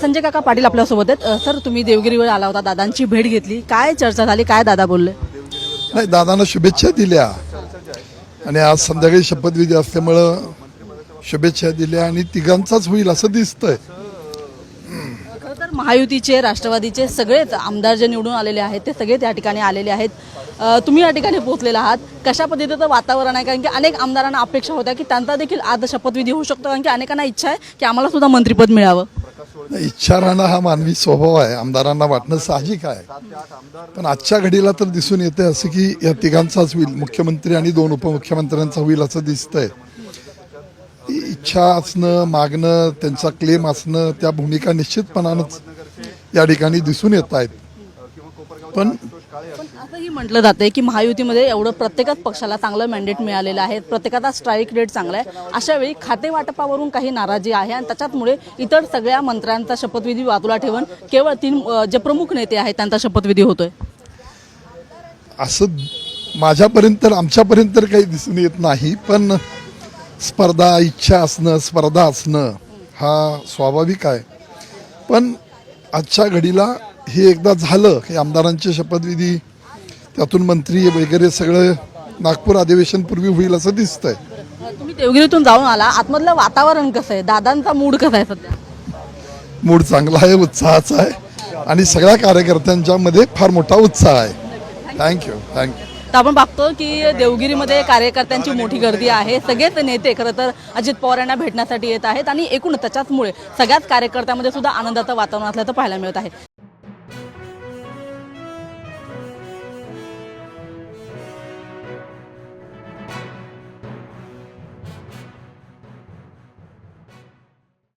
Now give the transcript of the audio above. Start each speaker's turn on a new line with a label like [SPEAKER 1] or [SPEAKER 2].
[SPEAKER 1] संजय काका पाटील आपल्यासोबत आहेत. सर तुम्ही देवगिरीवर आला होता दादांची भेट घेतली. काय चर्चा झाली? काय दादा बोलले?
[SPEAKER 2] नाही दादांना शुभेच्छा दिल्या. आणि आज संध्याकाळी शपथविधी असल्यामुळं शुभेच्छा दिल्या आणि तिघांचाच होईल असं दिसतंय.
[SPEAKER 1] खरं तर महायुतीचे राष्ट्रवादीचे सगळेच आमदार जे निवडून आलेले आहेत ते सगळे त्या ठिकाणी आलेले आहेत. तुम्ही या ठिकाणी पोहोचलेला आहात. कशा पद्धतीचं वातावरण आहे? कारण की अनेक आमदारांना अपेक्षा होत्या की त्यांचा देखील आज शपथविधी होऊ शकतो. कारण की अनेकांना इच्छा आहे की आम्हाला सुद्धा मंत्रिपद मिळावं.
[SPEAKER 2] इच्छा राहणं हा मानवी स्वभाव आहे. आमदारांना वाटणं साहजिक आहे. पण आजच्या घडीला तर दिसून येते असं की या तिघांचाच होईल. मुख्यमंत्री आणि दोन उपमुख्यमंत्र्यांचा होईल असं दिसतंय. इच्छा असणं मागणं त्यांचा क्लेम असणं त्या भूमिका निश्चितपणानंच या ठिकाणी दिसून येत आहेत. पण
[SPEAKER 1] असंही म्हटलं जाते की महायुतीमध्ये एवढं प्रत्येकच पक्षाला चांगलं मॅन्डेट मिळालेलं आहे. प्रत्येकाचा स्ट्राईक रेट चांगला आहे. अशा वेळी खाते वाटपावरून काही नाराजी आहे आणि त्याच्यामुळे इतर सगळ्या मंत्र्यांचा शपथविधी बाजूला ठेवून केवळ तीन जे प्रमुख नेते आहेत त्यांचा शपथविधी होतोय.
[SPEAKER 2] असं माझ्यापर्यंत तर आमच्यापर्यंत तर काही दिसून येत नाही पण स्पर्धा इच्छा असणं स्पर्धा असणं हा स्वाभाविक आहे. पण आजच्या घडीला हे एकदा झालं की आमदारांचे शपथविधी त्यातून मंत्री वगैरे सगळं नागपूर अधिवेशनपूर्वी होईल असं दिसतंय.
[SPEAKER 1] तुम्ही देवगिरीतून जाऊन आला. आतमधलं वातावरण कसं आहे? दादांचा मूड कसा आहे सध्या?
[SPEAKER 2] मूड चांगला आहे उत्साहाचा आहे. आणि सगळ्या कार्यकर्त्यांच्या मध्ये फार मोठा उत्साह आहे. थँक्यू थँक्यू
[SPEAKER 1] तर आपण बघतो की देवगिरीमध्ये कार्यकर्त्यांची मोठी गर्दी आहे. सगळेच नेते खरं तर अजित पवार यांना भेटण्यासाठी येत आहेत. आणि एकूण त्याच्याचमुळे सगळ्याच कार्यकर्त्यांमध्ये सुद्धा आनंदाचं वातावरण असल्याचं पाहायला मिळत आहे.